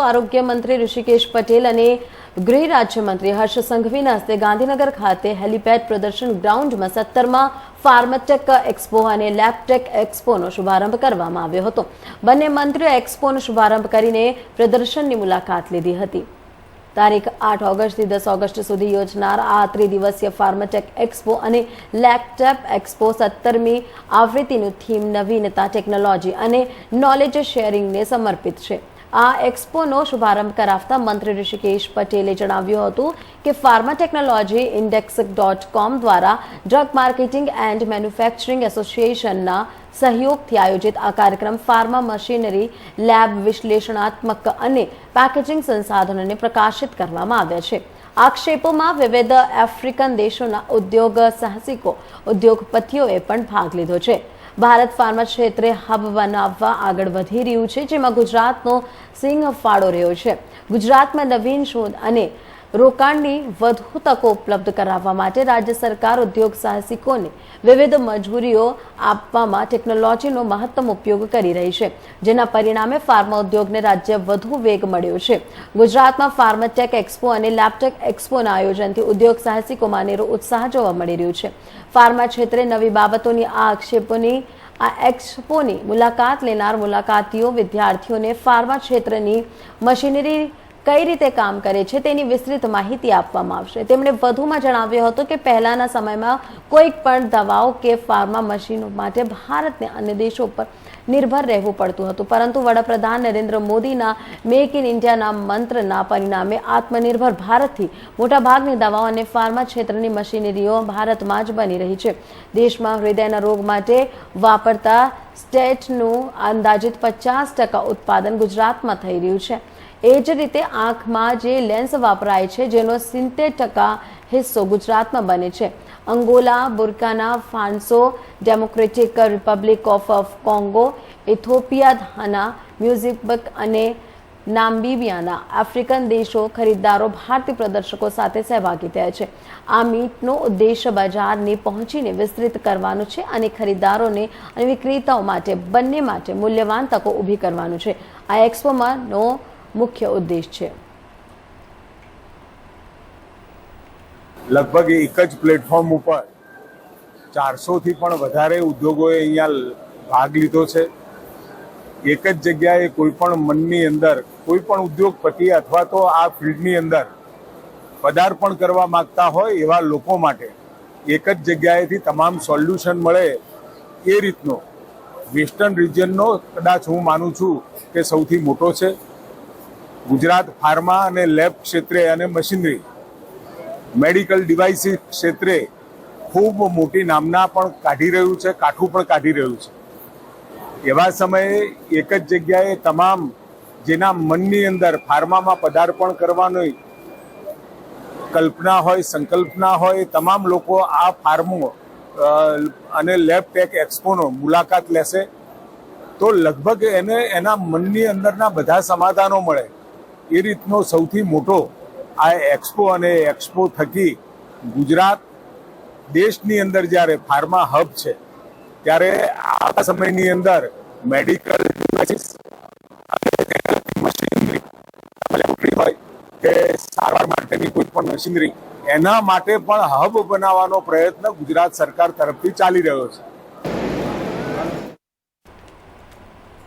આરોગ્ય મંત્રી ઋષિકેશ પટેલ અને ગૃહ રાજ્યમંત્રી હર્ષ સંઘવીના હસ્તે ગાંધીનગર ખાતે હેલીપેડ પ્રદર્શન ગ્રાઉન્ડમાં સત્તરમાં ફાર્મટેક એક્સપો અને લેબટેક એક્સપોનો શુભારંભ કરવામાં આવ્યો હતો. બંને મંત્રીઓ એક્સપોનો શુભારંભ કરીને પ્રદર્શનની મુલાકાત લીધી હતી. તારીખ આઠ ઓગસ્ટથી દસ ઓગસ્ટ સુધી યોજનાર આ ત્રિદિવસીય ફાર્મટેક એક્સપો અને લેપટેપ એક્સપો સત્તરમી આવૃત્તિનું થીમ નવીનતા ટેકનોલોજી અને નોલેજ શેરિંગને સમર્પિત છે. આ એક્સપોનો શુભારંભ કરાવતા મંત્રી ઋષિકેશ પટેલે જણાવ્યું હતું કે pharma technology index dot com દ્વારા ડ્રગ માર્કેટિંગ એન્ડ મેન્યુફેક્ચરિંગ એસોસિએશનના સહયોગથી આયોજિત આ કાર્યક્રમ ફાર્મા મશીનરી લેબ વિશ્લેષણાત્મક અને પેકેજિંગ સંસાધનોને પ્રકાશિત કરવામાં આવ્યા છે. આક્ષેપોમાં વિવિધ આફ્રિકન દેશોના ઉદ્યોગ સાહસિકો, ઉદ્યોગપતિઓએ પણ ભાગ લીધો છે. ભારત ફાર્મા ક્ષેત્રે હબ બનાવવા આગળ વધી રહ્યું છે, જેમાં ગુજરાતનો સિંહ ફાળો રહ્યો છે. ગુજરાતમાં નવીન શોધ અને રોકાણની વધુ તકો ઉપલબ્ધ કરાવવા માટે રાજ્ય સરકાર ઉદ્યોગ સાહસિકોને વિવિધ મજબૂરીઓ આપવામાં ટેકનોલોજીનો મહત્તમ ઉપયોગ કરી રહી છે, જેના પરિણામે ફાર્મા ઉદ્યોગને રાજ્ય વધુ વેગ મળ્યો છે. ગુજરાતમાં ફાર્માટેક એક્સપો અને લેબટેક એક્સપોના આયોજનથી ઉદ્યોગ સાહસિકોમાં નેરો ઉત્સાહ જોવા મળી રહ્યું છે. ફાર્મા ક્ષેત્રે નવી બાબતોની આ આક્ષેપોની આ એક્સપોની મુલાકાત લેનાર મુલાકાતીઓ વિદ્યાર્થીઓને ફાર્મા ક્ષેત્રની મશીનરી કઈ રીતે કામ કરે છે તેની વિસ્તૃત માહિતી આપવામાં આવશે. તેમણે વધુમાં જણાવ્યું હતું કે પહેલાના સમયમાં કોઈક પણ દવાઓ કે ફાર્મા મશીનો માટે ભારતને અન્ય દેશો પર નિર્ભર રહેવું પડતું હતું. પરંતુ વડાપ્રધાન નરેન્દ્ર મોદીના મેક ઇન ઇન્ડિયાના મંત્રના પરિણામે આત્મનિર્ભર ભારતથી મોટાભાગની દવાઓ અને ફાર્મા ક્ષેત્રની મશીનરીઓ ભારતમાં જ બની રહી છે. દેશમાં હૃદયના રોગ માટે વાપરતા સ્ટેટનું અંદાજિત પચાસ ટકા ઉત્પાદન ગુજરાતમાં થઈ રહ્યું છે. એ જ રીતે આંખમાં જે લેન્સ વપરાય છે, જેનો સિત્તેર ટકા હિસ્સો ગુજરાતમાં બને છે. Angola, Burkina, Faso, Democratic Republic of Congo, Ethiopia, Ghana, music અને નામ્બીબિયાના આફ્રિકન દેશો ખરીદદારો ભારતીય પ્રદર્શકો સાથે સહભાગી થયા છે. આ મીટનો ઉદ્દેશ બજારને પહોંચીને વિસ્તૃત કરવાનો છે અને ખરીદદારોને અને વિક્રેતાઓ માટે, બંને માટે મૂલ્યવાન તકો ઊભી કરવાનું છે. આ એક્સપોમાંનો મુખ્ય ઉદ્દેશ છે. લગભગ એક જ પ્લેટફોર્મ ઉપર ચારસોથી પણ વધારે ઉદ્યોગોએ અહીંયા ભાગ લીધો છે. એક જ જગ્યાએ કોઈ પણ મનની અંદર, કોઈ પણ ઉદ્યોગપતિ અથવા તો આ ફિલ્ડની અંદર પદાર્પણ કરવા માંગતા હોય એવા લોકો માટે એક જ જગ્યાએથી તમામ સોલ્યુશન મળે એ રીતનો વેસ્ટર્ન રિજનનો કદાચ હું માનું છું કે સૌથી મોટો છે. ગુજરાત ફાર્મા અને લેબ ક્ષેત્રે અને મશીનરી મેડિકલ ડિવાઇસીસ ક્ષેત્રે ખૂબ મોટી નામના પણ કાઢી રહ્યું છે, કાઠું પણ કાઢી રહ્યું છે. એવા સમયે એક જ જગ્યાએ તમામ જેના મનની અંદર ફાર્મામાં પદાર્પણ કરવાની કલ્પના હોય, સંકલ્પના હોય, તમામ લોકો આ ફાર્મો અને લેબ ટેક એક્સપોનો મુલાકાત લેશે, તો લગભગ એને એના મનની અંદરના બધા સમાધાનો મળે. એ રીતનો સૌથી મોટો આ એક્સપો અને એક્સપો થકી ગુજરાત દેશની અંદર જ્યારે ફાર્મા હબ છે, ત્યારે આ સમયની અંદર મેડિકલ મશીનરી હોય કે સારવાર માટેની કોઈ પણ મશીનરી એના માટે પણ હબ બનાવવાનો પ્રયત્ન ગુજરાત સરકાર તરફથી ચાલી રહ્યો છે.